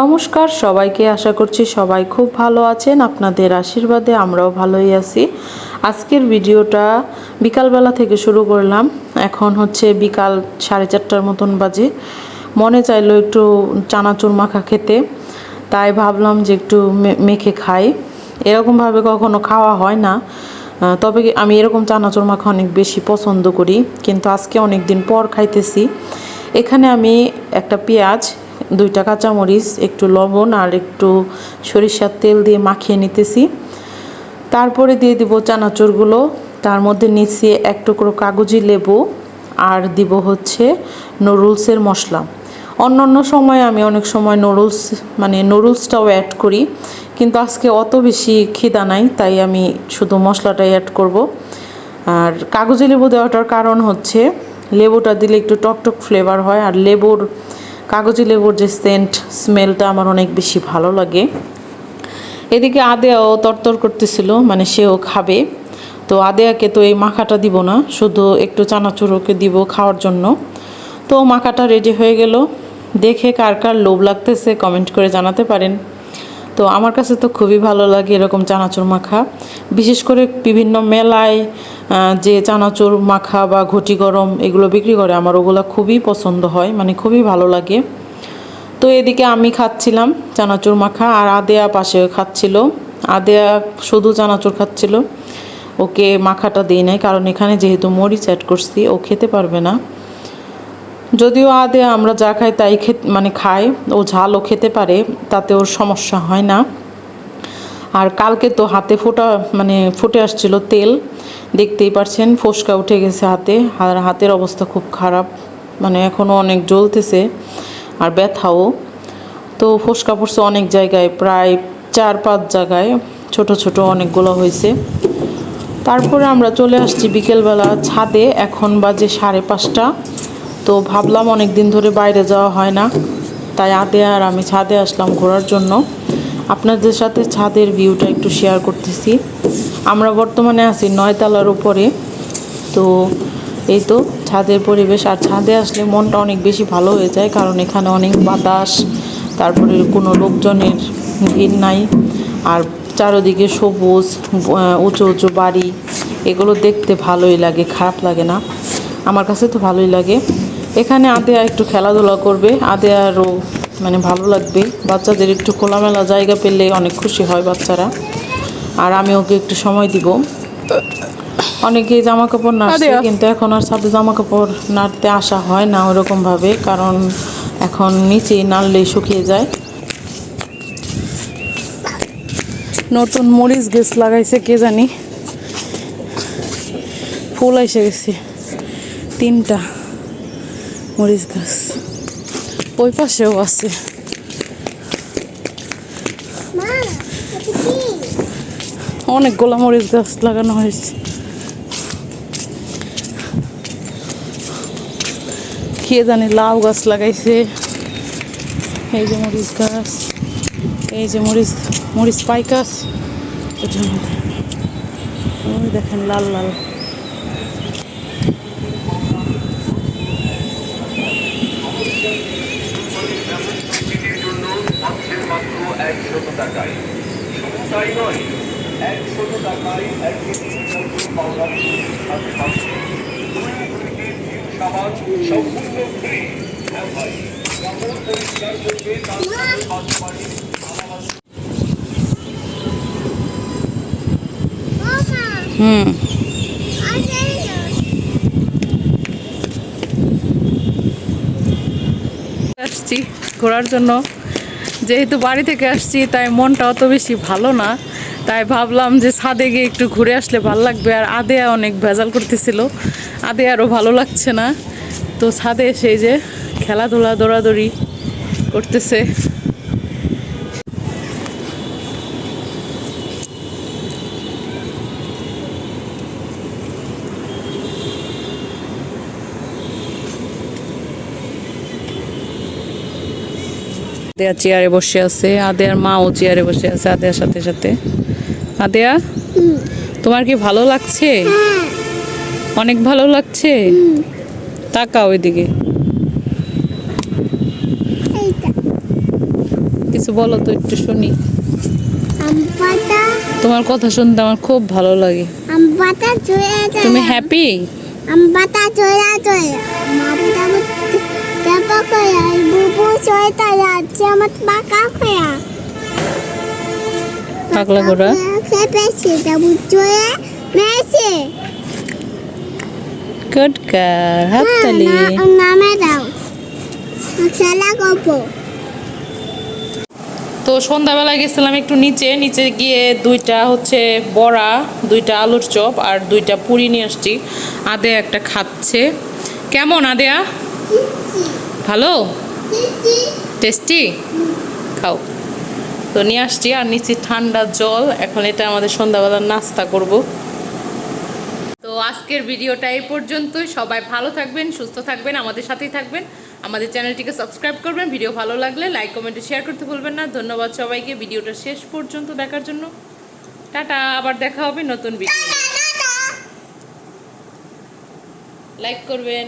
নমস্কার, সবাইকে আশা করছি সবাই খুব ভালো আছেন। আপনাদের আশীর্বাদে আমরাও ভালোই আছি। আজকের ভিডিওটা বিকালবেলা থেকে শুরু করলাম। এখন হচ্ছে বিকাল সাড়ে চারটার মতন বাজে। মনে চাইলো একটু চানাচুর মাখা খেতে। তাই ভাবলাম যে একটু মেখে খাই। এরকমভাবে কখনো খাওয়া হয় না। তবে আমি এরকম চানাচুর মাখা অনেক বেশি পছন্দ করি। কিন্তু আজকে অনেক দিন পর খাইতেছি। এখানে আমি একটা পেঁয়াজ দুইটা কাঁচামরিচ, একটু লবণ আর একটু সরিষার তেল দিয়ে মাখিয়ে নিতেছি। তারপরে দিয়ে দিব চানাচুরগুলো। তার মধ্যে নিচে এক টুকরো কাগজি লেবু আর দিব হচ্ছে নুডলসের মশলা। অন্য অন্য সময় আমি অনেক সময় নুডলস মানে নুডলসটাও অ্যাড করি, কিন্তু আজকে অত বেশি খিদা নাই, তাই আমি শুধু মশলাটাই অ্যাড করব। আর কাগজি লেবু দেওয়াটার কারণ হচ্ছে লেবুটা দিলে একটু টকটক ফ্লেভার হয়, আর লেবুর কাগজি লেবুর যে সেন্ট স্মেলটা আমার অনেক বেশি ভালো লাগে। এদিকে আদেয়াও তরতর করতেছিল মানে সেও খাবে। তো আদেয়াকে তো এই মাখাটা দিব না, শুধু একটু চানাচুরোকে দিব খাওয়ার জন্য। তো মাখাটা রেডি হয়ে গেল। দেখে কার কার লোভ লাগতেছে কমেন্ট করে জানাতে পারেন। তো আমার কাছে তো খুবই ভালো লাগে এরকম চানাচুর মাখা। বিশেষ করে বিভিন্ন মেলায় যে চানাচুর মাখা বা ঘটি গরম এগুলো বিক্রি করে আমার ওগুলো খুবই পছন্দ হয় মানে খুবই ভালো লাগে। তো এদিকে আমি খাচ্ছিলাম চানাচুর মাখা আর আদেয়া পাশে খাচ্ছিল। আদেয়া শুধু চানাচুর খাচ্ছিল। ওকে মাখাটা দিই নাই, কারণ এখানে যেহেতু মরিচ অ্যাড করছি, ও খেতে পারবে না। যদিও আদে আমরা যা খাই তাই খেত মানে খাই, ও ঝালও খেতে পারে, তাতে ওর সমস্যা হয় না। আর কালকে তো হাতে ফোটা মানে ফুটে আসছিল তেল, দেখতেই পারছেন, ফোসকা উঠে গেছে হাতে, আর হাতের অবস্থা খুব খারাপ মানে এখনও অনেক জ্বলতেছে, আর ব্যথাও। তো ফোসকা পড়ছে অনেক জায়গায়, প্রায় চার পাঁচ জায়গায়, ছোট ছোট অনেকগুলো হয়েছে। তারপরে আমরা চলে আসছি বিকেলবেলা ছাদে, এখন বাজে সাড়ে পাঁচটা। তো ভাবলাম অনেক দিন ধরে বাইরে যাওয়া হয় না। তাই আদে আর আমি ছাদে আসলাম ঘোরার জন্য। আপনাদের সাথে ছাদের ভিউটা একটু শেয়ার করতেছি। আমরা বর্তমানে আছি নয়তলার উপরে। তো এই তো ছাদের পরিবেশ। আর ছাদে আসলে মনটা অনেক বেশি ভালো হয়ে যায়, কারণ এখানে অনেক বাতাস, তারপরে কোনো লোকজনের ভিড় নাই। আর চারোদিকে সবুজ উঁচু উঁচু বাড়ি, এগুলো দেখতে ভালোই লাগে, খারাপ লাগে না। আমার কাছে তো ভালোই লাগে। এখানে আদেয়া একটু খেলাধুলা করবে। আদেয়ারও মানে ভালো লাগবে। বাচ্চাদের একটু খোলামেলা জায়গা পেলে অনেক খুশি হয় বাচ্চারা। আর আমি ওকে একটু সময় দিব। অনেকেই জামা কাপড় নাড়ছে কিন্তু এখন আর সাথে জামা কাপড় নাড়তে আসা হয় না ওরকমভাবে কারণ এখন নিচে নাড়লেই শুকিয়ে যায়। নতুন মরিচ গাছ লাগাইছে কে জানি। ফুল এসে গেছে। তিনটা। মরিচ গাছ। ওই পাশেও আছে। অনেকগুলো মরিচ গাছ লাগানো হয়েছে। কে জানি লাউ গাছ লাগাইছে। এই যে মরিচ গাছ, এই যে মরিচ মরিচ পাইকাস। দেখেন লাল লাল। একশত টাকায় শুধু তাই নয় একশত টাকায় এক কেজি পাউডার সাথে পাচ্ছেন দুই থেকে তিন সাবান সম্পূর্ণ ফ্রি। হ্যাঁ ভাই কাপড় পরিষ্কার করবে তার সাথে পাশাপাশি হুম। আসছি ঘোরার জন্য। যেহেতু বাড়ি থেকে আসছি, তাই মনটা অত বেশি ভালো না। তাই ভাবলাম যে ছাদে গিয়ে একটু ঘুরে আসলে ভালো লাগবে। আর আদেয়া অনেক ভেজাল করতেছিল আদে আরও ভালো লাগছে না। তো ছাদে সেই যে খেলাধুলা, দৌড়াদৌড়ি করতেছে। আদেয়া চেয়ারে বসে আছে আদেয়ার মাও চেয়ারে বসে আছে আদেয়ার সাথে সাথে। আদেয়া তোমার কি ভালো লাগছে? অনেক ভালো লাগছে? তাকাও ওইদিকে কিছু বলো তো একটু শুনি। তোমার কথা শুনতে আমার খুব ভালো লাগে। তুমি হ্যাপি আম পাতা মা পাতা বুবু যাচ্ছে আমার পাকা কয়া পাগলা ঘোড়া খেপেছে তারপর চলে মেয়েছে। গুড গার্ল হাততালি। নামে দাও। খেলা করব তো সন্ধ্যাবেলা গেছিলাম একটু নিচে। নিচে গিয়ে দুইটা হচ্ছে বড়া দুইটা আলুর চপ আর দুইটা পুরি নিয়ে আসছি। আদে একটা খাচ্ছে। কেমন আদেয়া? ভালো? টেস্টি। খাও। তো নিয়ে আসছি আর নিচে ঠান্ডা জল। এখন এটা আমাদের সন্ধ্যাবেলার নাস্তা করব। তো আজকের ভিডিওটা এই পর্যন্তই। সবাই ভালো থাকবেন সুস্থ থাকবেন আমাদের সাথেই থাকবেন। আমাদের চ্যানেলটিকে সাবস্ক্রাইব করবেন। ভিডিও ভালো লাগলে লাইক কমেন্টে শেয়ার করতে ভুলবেন না। ধন্যবাদ সবাইকে। ভিডিওটা শেষ পর্যন্ত দেখার জন্য। টাটা আবার দেখা হবে নতুন ভিডিও লাইক করবেন।